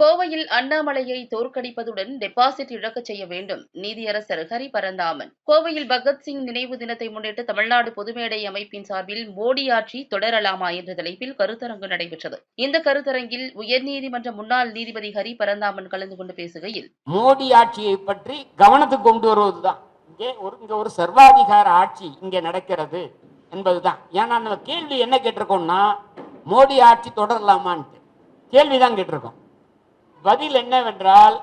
கோவையில் அண்ணாமலையை தோற்கடிப்பதுடன் டெபாசிட் இழக்கச் செய்ய வேண்டும். நீதியரசர் ஹரி பரந்தாமன். கோவையில் பகத்சிங் நினைவு தினத்தை முன்னிட்டு தமிழ்நாடு பொதுமேடை அமைப்பின் சார்பில் மோடி ஆட்சி தொடரலாமா என்ற தலைப்பில் கருத்தரங்கு நடைபெற்றது. இந்த கருத்தரங்கில் உயர்நீதிமன்ற முன்னாள் நீதிபதி ஹரி பரந்தாமன் கலந்து கொண்டு பேசுகையில் மோடி ஆட்சியை பற்றி கவனத்துக்கு கொண்டு வருவதுதான். இங்கே ஒரு இங்க ஒரு சர்வாதிகார ஆட்சி இங்கே நடக்கிறது என்பதுதான். ஏன்னா நம்ம கேள்வி என்ன கேட்டிருக்கோம்னா மோடி ஆட்சி தொடரலாமான்ட்டு. கேள்விதான் கேட்டிருக்கோம். பதில் என்னவென்றால்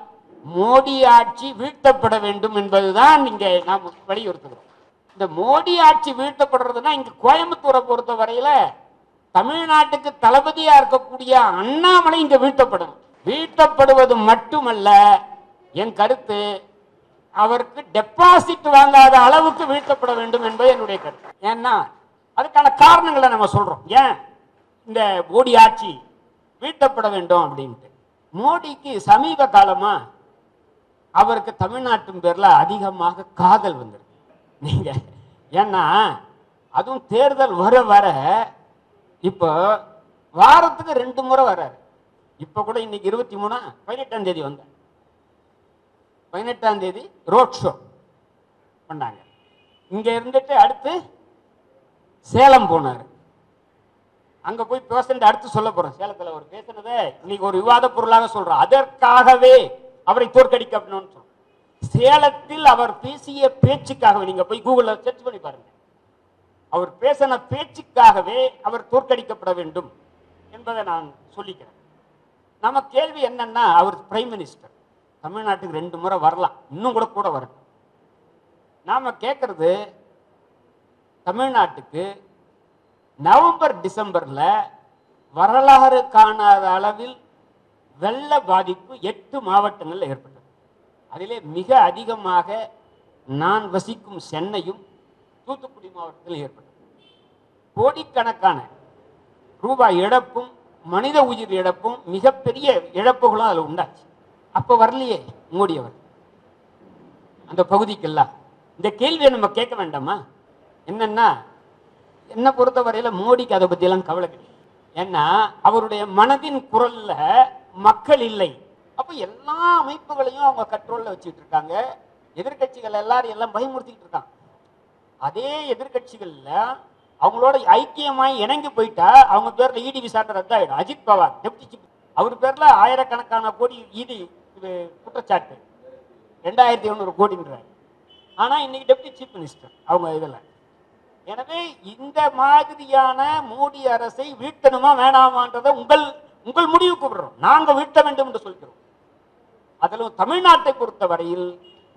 மோடி ஆட்சி வீழ்த்தப்பட வேண்டும் என்பதுதான் இங்கே நாம் வலியுறுத்துகிறோம். இந்த மோடி ஆட்சி வீழ்த்தப்படுறதுன்னா இங்கே கோயம்புத்தூரை பொறுத்த வரையில் தமிழ்நாட்டுக்கு தளபதியாக இருக்கக்கூடிய அண்ணாமலை இங்கே வீழ்த்தப்படும் வீழ்த்தப்படுவது மட்டுமல்ல என் கருத்து அவருக்கு டெபாசிட் வாங்காத அளவுக்கு வீழ்த்தப்பட வேண்டும் என்பது என்னுடைய கருத்து. ஏன்னா அதுக்கான காரணங்களை நம்ம சொல்கிறோம் ஏன்? இந்த மோடி ஆட்சி வீழ்த்தப்பட வேண்டும் அப்படின்ட்டு. மோடிக்கு சமீப காலமா அவருக்கு தமிழ்நாட்டின் பேர்ல அதிகமாக காதல் வந்திருக்கு. நீங்க ஏன்னா அதுவும் தேர்தல் வர வர இப்போ வாரத்துக்கு ரெண்டு முறை வர்றாரு இப்போ கூட இன்னைக்கு இருபத்தி மூணா பதினெட்டாம் தேதி வந்தேன் பதினெட்டாம் தேதி ரோட் ஷோ பண்ணாங்க. இங்க இருந்துட்டு அடுத்து சேலம் போனார். அங்க போய் பேசுறது அடுத்து சொல்ல போறோம் சேலத்தில் அவர் பேசுனதை இன்னைக்கு ஒரு விவாத பொருளாக சொல்றோம் அதற்காகவே அவரை தோற்கடிக்கணும்னு சொல்கிறோம் சேலத்தில் அவர் பேசிய பேச்சுக்காகவே நீங்க போய் கூகுள்ல சர்ச் பண்ணி பாருங்க. அவர் பேசின பேச்சுக்காகவே அவர் தோற்கடிக்கப்பட வேண்டும் என்பதை நான் சொல்லிக்கிறேன். நம்ம கேள்வி என்னன்னா அவர் பிரைம் மினிஸ்டர் தமிழ்நாட்டுக்கு ரெண்டு முறை வரலாம். இன்னும் கூட கூட வரட்டும் நாம கேட்கறது தமிழ்நாட்டுக்கு நவம்பர் டிசம்பர்ல வரலாறு காணாத அளவில் வெள்ள பாதிப்பு எட்டு மாவட்டங்களில் ஏற்பட்டது. அதிலே மிக அதிகமாக நான் வசிக்கும் சென்னையும் தூத்துக்குடி மாவட்டத்தில் ஏற்பட்டது. கோடிக்கணக்கான ரூபாய் இழப்பும் மனித உயிர் இழப்பும் மிகப்பெரிய இழப்புகளும் அதில் உண்டாச்சு. அப்போ வரலையே மோடி அந்த பகுதிக்கெல்லாம். இந்த கேள்வியை நம்ம கேட்க வேண்டாமா? என்னன்னா என்னை பொறுத்தவரையில மோடிக்கு அதை பற்றியெல்லாம் கவலை கிடையாது. ஏன்னா அவருடைய மனதின் குரல்ல மக்கள் இல்லை. அப்போ எல்லா அமைப்புகளையும் அவங்க கண்ட்ரோல்ல வச்சுட்டு இருக்காங்க எதிர்க்கட்சிகள் எல்லாரும் எல்லாம் பயமுறுத்திக்கிட்டு இருக்காங்க. அதே எதிர்க்கட்சிகள்ல அவங்களோட ஐக்கியமாய் இணங்கி போயிட்டா அவங்க பேர்ல இடி விசாரணை ரத்தாயிடும். அஜித் பவார் டெப்டி சீஃப் அவர் பேர்ல ஆயிரக்கணக்கான கோடி இடி இது குற்றச்சாட்டு. ரெண்டாயிரத்தி எழுநூறு கோடின்றார். ஆனா இன்னைக்கு டெப்டி சீஃப் மினிஸ்டர் அவங்க இதில். எனவே இந்த மாதிரியான மோடி அரசை வீழ்த்தணுமா வேணாமான்றதை உங்கள் உங்கள் முடிவுக்கு விடுறோம் நாங்கள் வீழ்த்த வேண்டும் என்று சொல்கிறோம். அதிலும் தமிழ்நாட்டை பொறுத்தவரையில்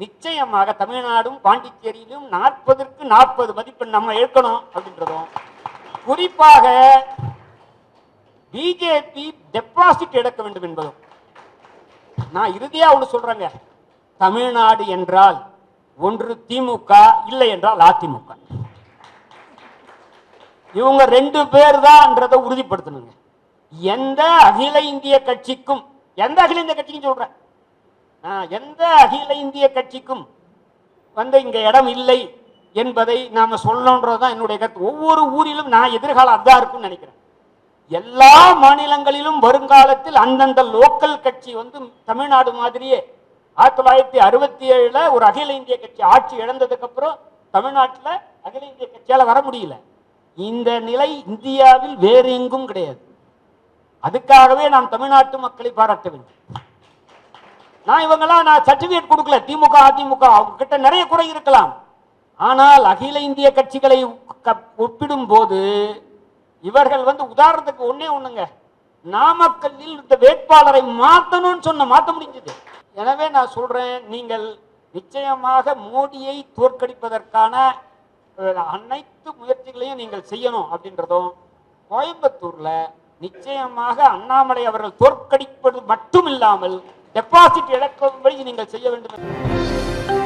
நிச்சயமாக தமிழ்நாடும் பாண்டிச்சேரியிலும் நாற்பதற்கு நாற்பது மதிப்பெண் நம்ம எடுக்கணும் அப்படின்றதும். குறிப்பாக பிஜேபி டெபாசிட் எடுக்க வேண்டும் என்பதும். நான் இறுதியா ஒன்று சொல்றேங்க. தமிழ்நாடு என்றால் ஒன்று திமுக இல்லை என்றால் அதிமுக. இவங்க ரெண்டு பேர் தான்ன்றதை உறுதிப்படுத்தணுங்க. எந்த அகில இந்திய கட்சிக்கும் எந்த அகில இந்திய கட்சிக்கும் சொல்றேன். எந்த அகில இந்திய கட்சிக்கும் வந்து இங்க இடம் இல்லை என்பதை நாம சொல்லணுன்றதுதான் என்னுடைய கருத்து. ஒவ்வொரு ஊரிலும் நான் எதிர்காலம் அதான் இருக்கும்னு நினைக்கிறேன். எல்லா மாநிலங்களிலும் வருங்காலத்தில் அந்தந்த லோக்கல் கட்சி வந்து தமிழ்நாடு மாதிரியே ஆயிரத்தி தொள்ளாயிரத்தி அறுபத்தி ஏழுல ஒரு அகில இந்திய கட்சி ஆட்சி இழந்ததுக்கு அப்புறம் தமிழ்நாட்டில் அகில இந்திய கட்சியால் வர முடியல. இந்த நிலை இந்தியாவில் வேறு எங்கும் கிடையாது. அதுக்காகவே நாம் தமிழ்நாட்டு மக்களை பாராட்ட வேண்டும். நான் இவங்கெல்லாம் நான் சர்டிபிகேட் கொடுக்கல. திமுக அதிமுக அவங்க கிட்ட நிறைய குறை இருக்கலாம். ஆனால் அகில இந்திய கட்சிகளை ஒப்பிடும் போது இவர்கள் வந்து உதாரணத்துக்கு ஒன்னே ஒண்ணுங்க. நாமக்கல்லில் இந்த வேட்பாளரை மாத்தணும்னு சொன்ன மாற்ற முடிஞ்சது. எனவே நான் சொல்றேன் நீங்கள் நிச்சயமாக மோடியை தோற்கடிப்பதற்கான அனைத்து முயற்சிகளையும் நீங்கள் செய்யணும் அப்படின்றதும் கோயம்புத்தூர்ல நிச்சயமாக அண்ணாமலை அவர்கள் தோற்கடிப்பது மட்டும் இல்லாமல் டெபாசிட் இழக்கும்படி நீங்கள் செய்ய வேண்டும். என்று